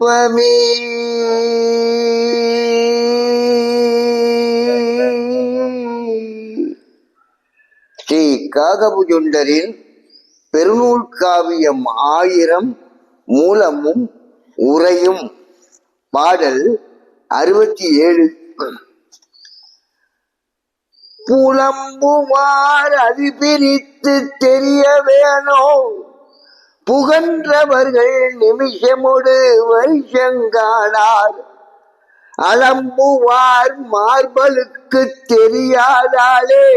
அற்பமே ஸ்ரீ காகபுஜுண்டரின் பெருநூல் காவியம் ஆயிரம் மூலமும் உரையும் பாடல் அறுபத்தி ஏழு. புலம்புமார் அது பிரித்து தெரிய வேணும். புகன்றவர்கள் நிமிஷமொடு வருஷங்கானார். அலம்புவார் மார்பலுக்கு தெரியாதாலே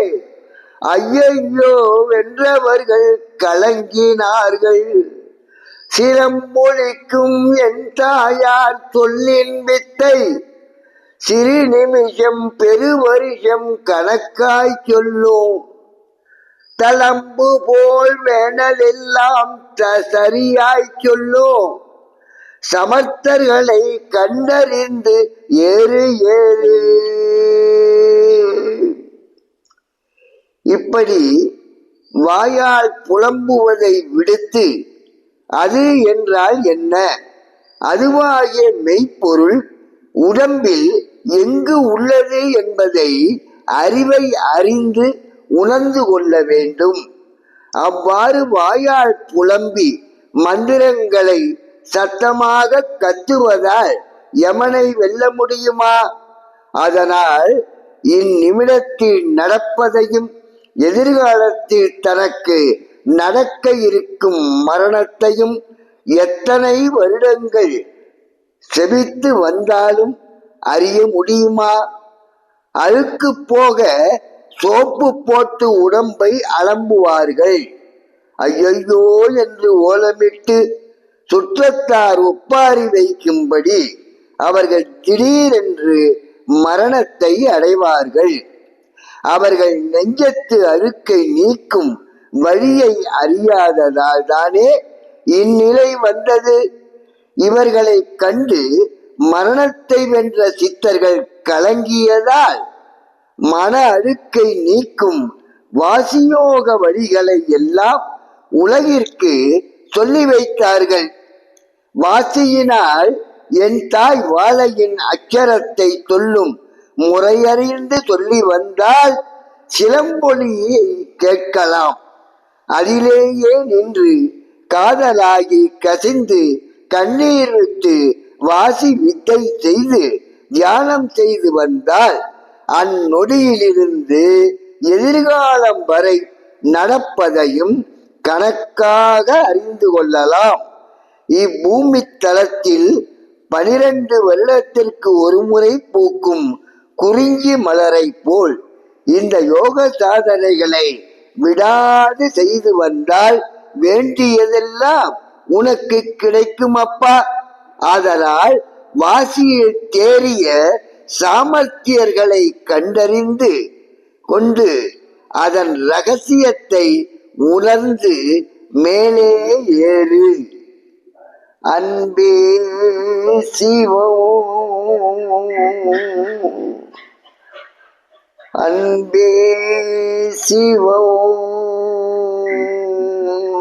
ஐயையோ வென்றவர்கள் கலங்கினார்கள். சிலம்பொழிக்கும் என் தாயார் சொல்லின் வித்தை. சிறு நிமிஷம் பெருவருஷம் கணக்காய் சொல்லும். தளம்பு போல் வேணலெல்லாம் சரியாய் சொல்லும். சமர்த்தர்களை கண்டறிந்து ஏறு ஏறு. இப்படி வாயால் புலம்புவதை விடுத்து அது என்றால் என்ன? அதுவாகிய மெய்ப்பொருள் உடம்பில் எங்கு உள்ளது என்பதை அறிவை அறிந்து உணர்ந்து கொள்ள வேண்டும். அவ்வாறு வாயால் புலம்பி மந்திரங்களை சத்தமாக கத்துவதால் யமனை வெல்ல முடியுமா? அதனால் இந்நிமிடத்தில் நடப்பதையும் எதிர்காலத்தில் தனக்கு நடக்க இருக்கும் மரணத்தையும் எத்தனை வருடங்கள் செபித்து வந்தாலும் அறிய முடியுமா? அழுக்கு போக சோப்பு போட்டு உடம்பை அலம்புவார்கள். ஐயையோ என்று ஓலமிட்டு சுற்றத்தார் ஒப்பாரி வைக்கும்படி அவர்கள் திடீரென்று மரணத்தை அடைவார்கள். அவர்கள் நெஞ்சத்து அழுக்கை நீக்கும் வழியை அறியாததால் தானே இந்நிலை வந்தது. இவர்களை கண்டு மரணத்தை வென்ற சித்தர்கள் கலங்கியதால் மன அழுக்கை நீக்கும் வாசியோக வழிகளை எல்லாம் உலகிற்கு சொல்லி வைத்தார்கள். வாசியினால் என் தாய் வாழையின் அச்சரத்தை சொல்லும் முறையறிந்து சொல்லி வந்தால் சிலம்பொலியை கேட்கலாம். அதிலேயே நின்று காதலாகி கசிந்து கண்ணீர் விட்டு வாசி வித்தை செய்து தியானம் செய்து வந்தால் அந்நொடியிலிருந்து எதிர்காலம் வரை நடப்பதையும் கணக்காக அறிந்து கொள்ளலாம். இப்பூமி தளத்தில் பனிரெண்டு வருடத்திற்கு ஒரு முறை பூக்கும் குறிஞ்சி மலரை போல் இந்த யோக சாதனைகளை விடாது செய்து வந்தால் வேண்டியதெல்லாம் உனக்கு கிடைக்கும் அப்பா அதனால் வாசியில் தேறிய சாமர்த்தியர்களை கண்டறிந்து கொண்டு அதன் ரகசியத்தை உணர்ந்து மேலே ஏறு. அன்பே சிவோ. அன்பே சிவோ.